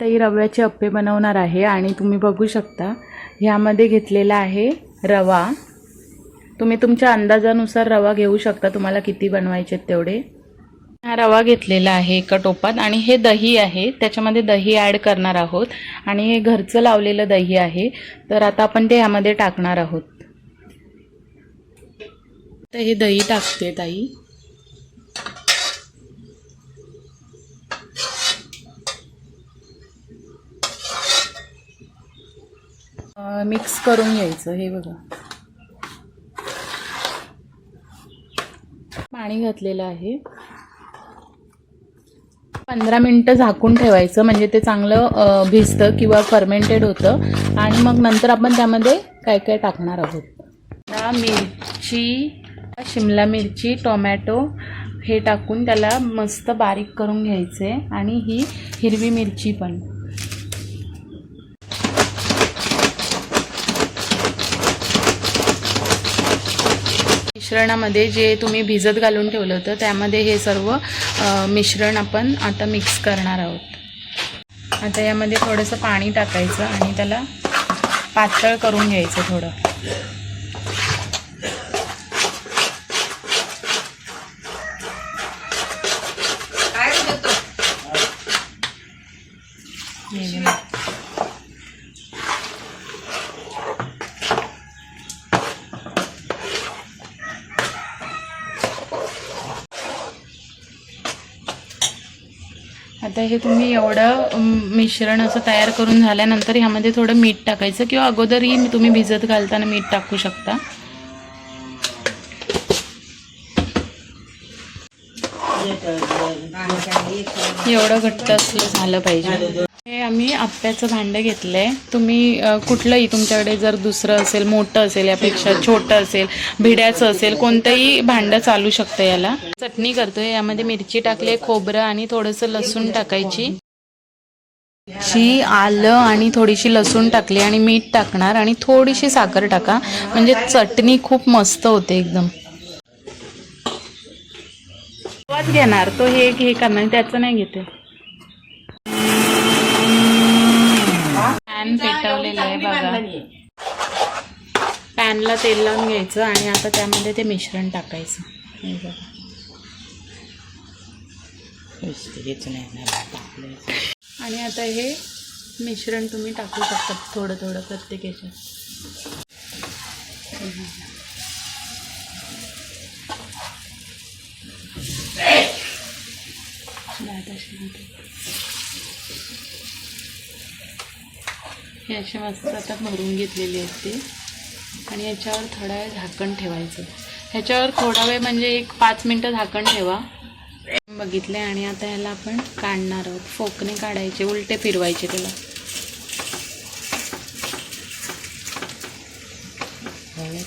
ताई रव्याचे अप्पे बनवणार आहे आणि तुम्ही बघू शकता ह्यामध्ये घेतलेला आहे रवा. तुम्ही तुमच्या अंदाजानुसार रवा घेऊ शकता तुम्हाला किती बनवायचे आहेत तेवढे. हा रवा घेतलेला आहे एका टोपात आणि हे दही आहे त्याच्यामध्ये दही ॲड करणार आहोत. आणि हे घरचं लावलेलं दही आहे तर आता आपण ते ह्यामध्ये टाकणार आहोत. तर हे दही टाकते ताई. मिक्स करून घ्यायचं हे बघा. पाणी घातलेलं आहे. पंधरा मिनटं झाकून ठेवायचं म्हणजे ते चांगलं भिजतं किंवा फर्मेंटेड होतं. आणि मग नंतर आपण त्यामध्ये काय काय टाकणार आहोत? मिरची शिमला मिरची टोमॅटो हे टाकून त्याला मस्त बारीक करून घ्यायचे. आणि ही हिरवी मिरची पण. मिश्रणामध्ये जे तुम्ही भिजत घालून ठेवलं होतं त्यामध्ये हे सर्व मिश्रण आपण आता मिक्स करणार आहोत. आता यामध्ये थोडंसं पाणी टाकायचं आणि त्याला पातळ करून घ्यायचं थोडं हे बघा. आता हे तुम्ही एवढं मिश्रण असं तयार करून झाल्यानंतर ह्यामध्ये थोडं मीठ टाकायचं किंवा अगोदरही तुम्ही भिजत घालताना मीठ टाकू शकता. एवढं घट्ट असलं झालं पाहिजे. हे आम्ही आप्याचं भांडं घेतलंय. तुम्ही कुठलंही तुमच्याकडे जर दुसरं असेल मोठं असेल यापेक्षा छोटं असेल भिड्याचं असेल कोणतंही भांडं चालू शकतं याला. चटणी करतोय यामध्ये मिरची टाकली खोबरं आणि थोडंसं लसूण टाकायची. शी आलं आणि थोडीशी लसूण टाकली आणि मीठ टाकणार आणि थोडीशी साखर टाका. म्हणजे चटणी खूप मस्त होते एकदम. घेणार. तो हे हे करणार त्याचं नाही घेते पॅन पेटवलेलं आहे बघा. पॅनला तेल लावून घ्यायचं आणि आता त्यामध्ये ते मिश्रण टाकायचं. हे बघा. आणि आता हे मिश्रण तुम्ही टाकू शकता थोडं थोडं प्रत्येक याच्यात. दादा. हे असे मस्त आता भरून घेतलेली आहेत ते. आणि याच्यावर थोडा वेळ झाकण ठेवायचं. ह्याच्यावर थोडा वेळ म्हणजे एक पाच मिनटं झाकण ठेवा. बघितले आणि आता ह्याला आपण काढणार आहोत. फोकने काढायचे उलटे फिरवायचे त्याला. आणि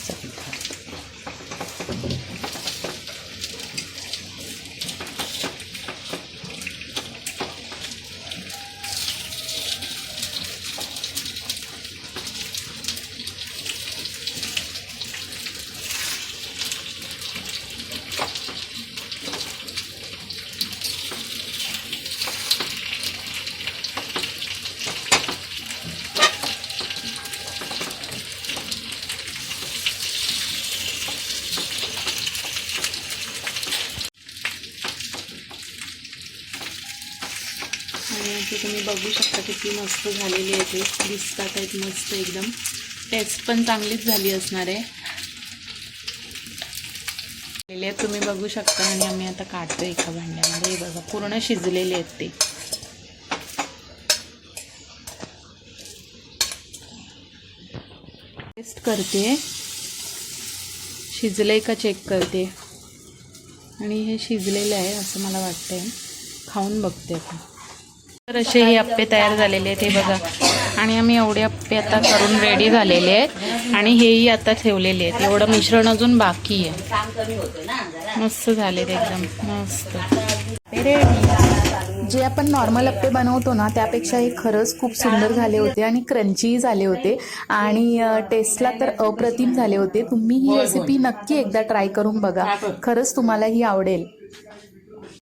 असे तुम्ही बघू शकता किती मस्त झालेली आहे ते. दिसतात आहेत मस्त एकदम. टेस्ट पण चांगलीच झाली असणार आहे. तुम्ही बघू शकता. आणि आम्ही आता काढतो एका भांड्यामध्ये. बघा पूर्ण शिजलेले आहेत ते. टेस्ट करते. शिजले का चेक करते. आणि हे शिजलेलं आहे असं मला वाटतंय. खाऊन बघते आपण. तर असे हे अप्पे तयार झालेले आहेत हे बघा. आणि आम्ही एवढे अप्पे आता करून रेडी झालेले आहेत आणि हेही आता ठेवलेले आहेत. एवढं मिश्रण अजून बाकी आहे. मस्त झाले ते एकदम. मस्त. जे आपण नॉर्मल अप्पे बनवतो ना त्यापेक्षा हे खरंच खूप सुंदर झाले होते आणि क्रंची झाले होते. आणि टेस्टला तर अप्रतिम झाले होते. तुम्ही ही रेसिपी नक्की एकदा ट्राय करून बघा. खरंच तुम्हाला ही आवडेल.